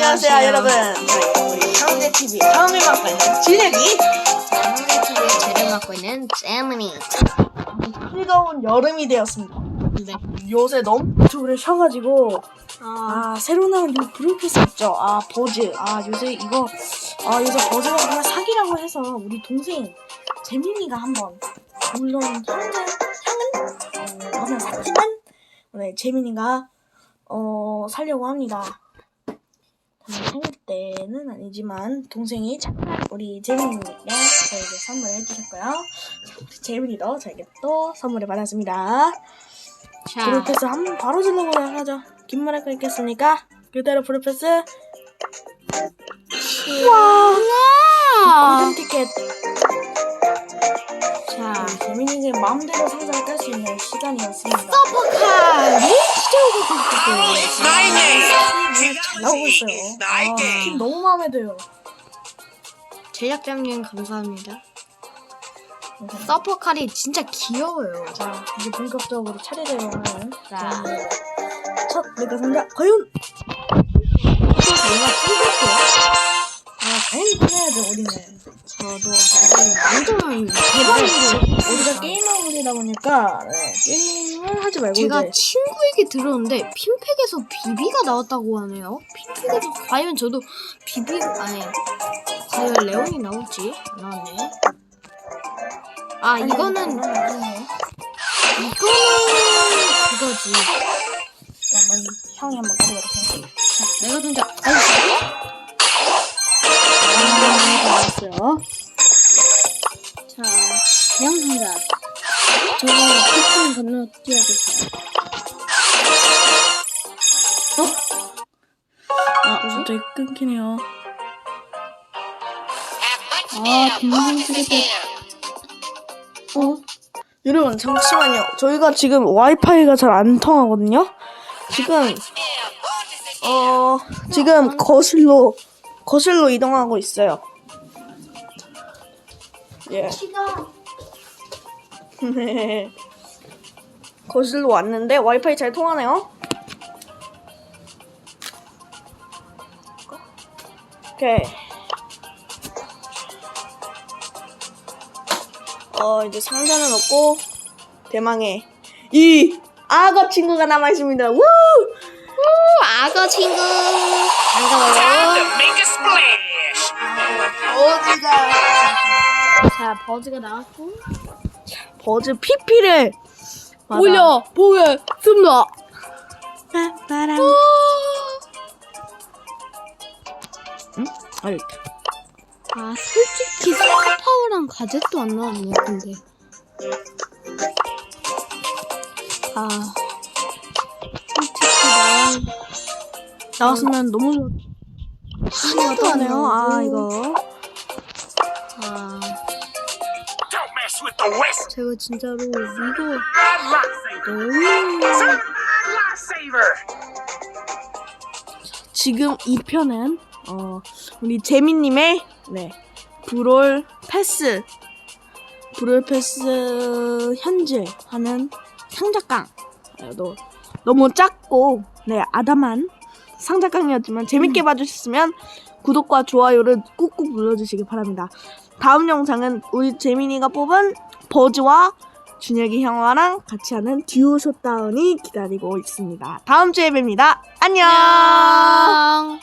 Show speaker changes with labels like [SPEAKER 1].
[SPEAKER 1] 안녕하세요. 여러분. 저희 우리 상대 TV 처음에 맡고 있는 진혁이
[SPEAKER 2] 장르 TV의 죄를 맡고 있는 제머니.
[SPEAKER 1] 뜨거운 여름이 되었습니다.
[SPEAKER 2] 네.
[SPEAKER 1] 요새 너무 오래 쉬어가지고
[SPEAKER 2] 아,
[SPEAKER 1] 아 새로 나온 요 브루패스 있죠? 아 버즈. 아 요새 이거 아 요새 버즈가 정말 사기라고 해서 우리 동생 재민이가 한번 물론 향은 향은 어, 저는 샀지만 네 재민이가 어 살려고 합니다. 생일 때는 아니지만 동생이 착한 우리 재민이에게 저에게 선물을 해주셨고요. 자, 우리 재민이도 저에게 또 선물을 받았습니다.
[SPEAKER 2] 자,
[SPEAKER 1] 브루패스 한번 바로 질러보도록 하죠. 긴말할거 있겠습니까? 그대로 브루패스. 와!
[SPEAKER 2] 와!
[SPEAKER 1] 골든 티켓.
[SPEAKER 2] 자,
[SPEAKER 1] 우리 재민이의 마음대로 상자를 깔수 있는 시간이었습니다.
[SPEAKER 2] 서퍼카! 진짜 오고 싶었어요.
[SPEAKER 1] 잘 나오고 있어요. 아, 스킨 너무 마음에 들어요.
[SPEAKER 2] 제작자님 감사합니다. 서퍼칼이 진짜 귀여워요.
[SPEAKER 1] 자, 이제 본격적으로 차례대로 하는
[SPEAKER 2] 자.
[SPEAKER 1] 첫 메가 상자. 과연? 이거 뭔가 찍을게요. 아, 당연히 꺼내야죠, 우리는.
[SPEAKER 2] 저도 완전 대박이에요.
[SPEAKER 1] 우리가 게임하고이다 보니까 네, 게임을 하지 말고
[SPEAKER 2] 제가
[SPEAKER 1] 이제
[SPEAKER 2] 친구에게 들었는데 핀팩에서 비비가 나왔다고 하네요. 핀팩에서 과연 저도 비비 아니 과연 레온이 나올지 안 나왔네. 아 이거는
[SPEAKER 1] 아니에요.
[SPEAKER 2] 이거는 그거지.
[SPEAKER 1] 한번 형이 한번 가보
[SPEAKER 2] 자 대형 상자. 저거 피팅 건너 뛰어주세요.
[SPEAKER 1] 아, 갑자기 끊기네요.
[SPEAKER 2] 아 금방 쓰겠다.
[SPEAKER 1] 어? 여러분 잠시만요. 저희가 지금 와이파이가 잘 안 통하거든요. 지금 어 지금 거실로 거실로 이동하고 있어요. 예. 네. 거실로 왔는데 와이파이 잘 통하네요. 오케이. 어 이제 상자는 없고 대망의 이 악어 친구가 남아 있습니다. 우!
[SPEAKER 2] 악어 친구 반가워요.
[SPEAKER 1] 버즈가
[SPEAKER 2] 나왔고
[SPEAKER 1] 버즈 피피를 받아.
[SPEAKER 2] 올려 보겠습니다.
[SPEAKER 1] 빠빠람. 응? 아.
[SPEAKER 2] 아 솔직히 스타파워랑 가젯도 안 나왔네 근데 아 솔직히 나
[SPEAKER 1] 나왔으면 너무 좋.
[SPEAKER 2] 하나도 안
[SPEAKER 1] 하네요. 아. 이거.
[SPEAKER 2] 제가 진짜로 이거. 너무.
[SPEAKER 1] 지금 이 편은 어 우리 재민님의 네 브롤 패스 브롤 패스 현질 하는 상자깡 아, 너, 너무 작고 네 아담한 상자깡이었지만 재밌게 봐주셨으면 구독과 좋아요를 꾹꾹 눌러주시기 바랍니다. 다음 영상은 우리 재민이가 뽑은 버즈와 준혁이 형아랑 같이 하는 듀오 숏다운이 기다리고 있습니다. 다음 주에 뵙니다. 안녕.
[SPEAKER 2] 안녕